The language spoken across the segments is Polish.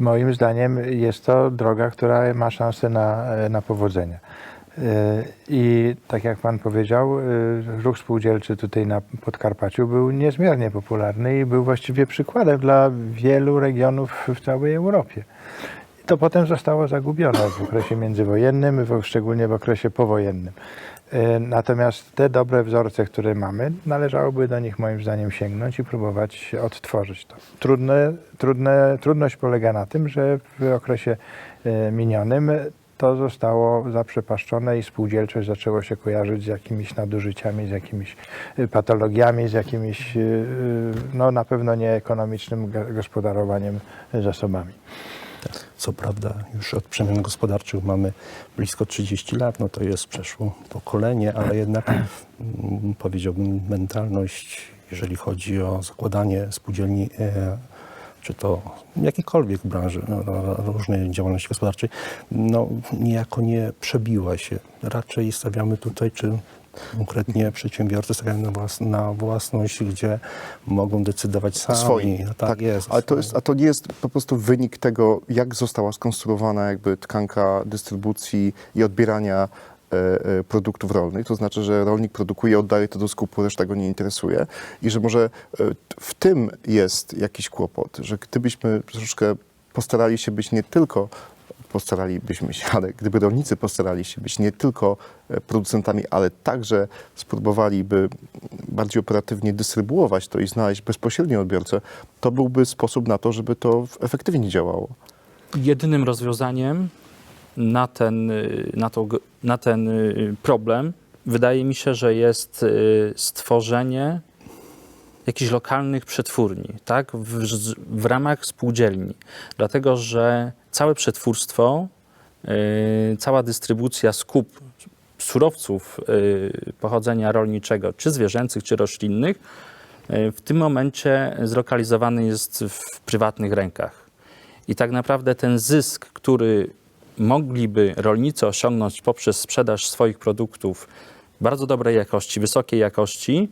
moim zdaniem jest to droga, która ma szansę na, na powodzenie. E, I tak jak Pan powiedział, e, ruch spółdzielczy tutaj na Podkarpaciu był niezmiernie popularny i był właściwie przykładem dla wielu regionów w całej Europie. I to potem zostało zagubione w okresie międzywojennym, szczególnie w okresie powojennym. E, Natomiast te dobre wzorce, które mamy, należałoby do nich moim zdaniem sięgnąć i próbować odtworzyć to. Trudne, trudne, trudność polega na tym, że w okresie e, minionym to zostało zaprzepaszczone i spółdzielczość zaczęło się kojarzyć z jakimiś nadużyciami, z jakimiś e, patologiami, z jakimiś no, na pewno nieekonomicznym gospodarowaniem zasobami. Co prawda już od przemian gospodarczych mamy blisko 30 lat, no to jest przeszło pokolenie, ale jednak mm, powiedziałbym mentalność, jeżeli chodzi o zakładanie spółdzielni, e, czy to jakiejkolwiek branży, no, no, różnej działalności gospodarczej, no niejako nie przebiła się. Raczej stawiamy tutaj, czy konkretnie przedsiębiorcy stawiają na, włas, na własność, gdzie mogą decydować sami. Swoim. No, tak, jest. Ale to, jest, a to nie jest po prostu wynik tego, jak została skonstruowana jakby tkanka dystrybucji i odbierania e, e, produktów rolnych. To znaczy, że rolnik produkuje, oddaje to do skupu, reszta go nie interesuje. I że może e, w tym jest jakiś kłopot, że gdybyśmy troszeczkę postarali się być nie tylko postaralibyśmy się, ale gdyby rolnicy postarali się być nie tylko e, producentami, ale także spróbowaliby bardziej operatywnie dystrybuować to i znaleźć bezpośrednio odbiorcę, to byłby sposób na to, żeby to efektywnie działało. Jedynym rozwiązaniem na ten, y, na, to, na ten y, problem wydaje mi się, że jest y, stworzenie jakichś lokalnych przetwórni, tak, w, w ramach spółdzielni. Dlatego, że całe przetwórstwo, y, cała dystrybucja skup surowców y, pochodzenia rolniczego, czy zwierzęcych, czy roślinnych, y, w tym momencie zlokalizowany jest w prywatnych rękach. I tak naprawdę ten zysk, który mogliby rolnicy osiągnąć poprzez sprzedaż swoich produktów bardzo dobrej jakości, wysokiej jakości,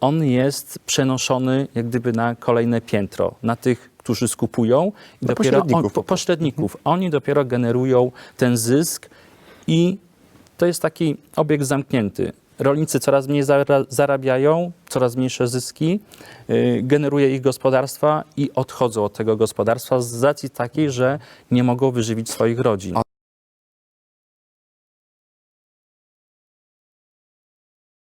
on jest przenoszony jak gdyby na kolejne piętro, na tych, którzy skupują i dopiero pośredników on, po po, pośredników. Oni dopiero generują ten zysk i to jest taki obieg zamknięty. Rolnicy coraz mniej zara- zarabiają, coraz mniejsze zyski, y, generuje ich gospodarstwa i odchodzą od tego gospodarstwa z racji takiej, że nie mogą wyżywić swoich rodzin.